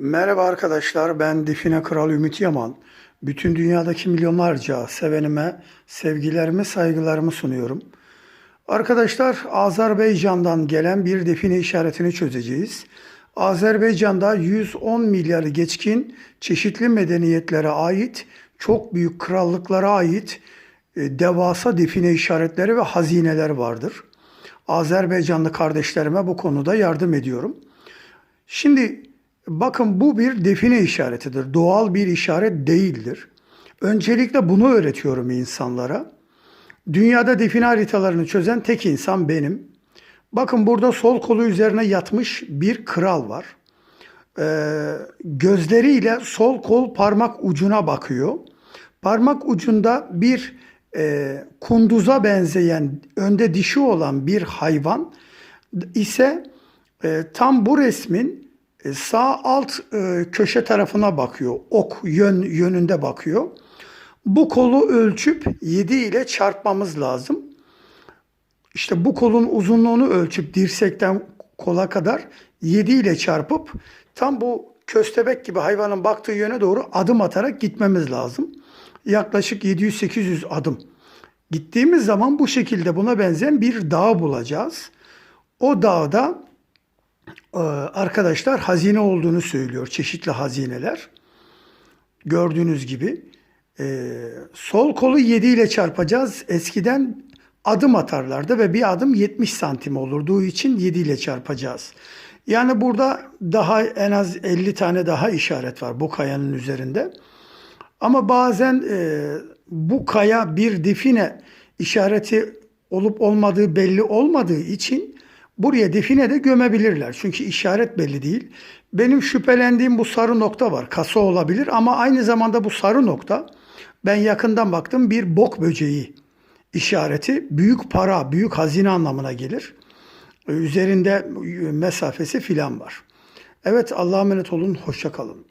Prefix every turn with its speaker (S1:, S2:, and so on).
S1: Merhaba arkadaşlar, ben Define Kral Ümit Yaman. Bütün dünyadaki milyonlarca sevenime sevgilerimi, saygılarımı sunuyorum. Arkadaşlar, Azerbaycan'dan gelen bir define işaretini çözeceğiz. Azerbaycan'da 110 milyarı geçkin çeşitli medeniyetlere ait, çok büyük krallıklara ait e, devasa define işaretleri ve hazineler vardır. Azerbaycanlı kardeşlerime bu konuda yardım ediyorum. Şimdi bakın bu bir define işaretidir. Doğal bir işaret değildir. Öncelikle bunu öğretiyorum insanlara. Dünyada define haritalarını çözen tek insan benim. Bakın burada sol kolu üzerine yatmış bir kral var. Ee, gözleriyle sol kol parmak ucuna bakıyor. Parmak ucunda bir e, kunduza benzeyen önde dişi olan bir hayvan ise e, tam bu resmin sağ alt e, köşe tarafına bakıyor. Ok yön yönünde bakıyor. Bu kolu ölçüp 7 ile çarpmamız lazım. İşte bu kolun uzunluğunu ölçüp dirsekten kola kadar 7 ile çarpıp tam bu köstebek gibi hayvanın baktığı yöne doğru adım atarak gitmemiz lazım. Yaklaşık 700-800 adım. Gittiğimiz zaman bu şekilde buna benzeyen bir dağ bulacağız. O dağda e, arkadaşlar hazine olduğunu söylüyor. Çeşitli hazineler. Gördüğünüz gibi. E, sol kolu 7 ile çarpacağız. Eskiden adım atarlardı ve bir adım 70 santim olurduğu için 7 ile çarpacağız. Yani burada daha en az 50 tane daha işaret var bu kayanın üzerinde. Ama bazen e, bu kaya bir define işareti olup olmadığı belli olmadığı için buraya define de gömebilirler. Çünkü işaret belli değil. Benim şüphelendiğim bu sarı nokta var. Kasa olabilir ama aynı zamanda bu sarı nokta ben yakından baktım bir bok böceği işareti büyük para, büyük hazine anlamına gelir. Üzerinde mesafesi filan var. Evet Allah'a emanet olun, hoşça kalın.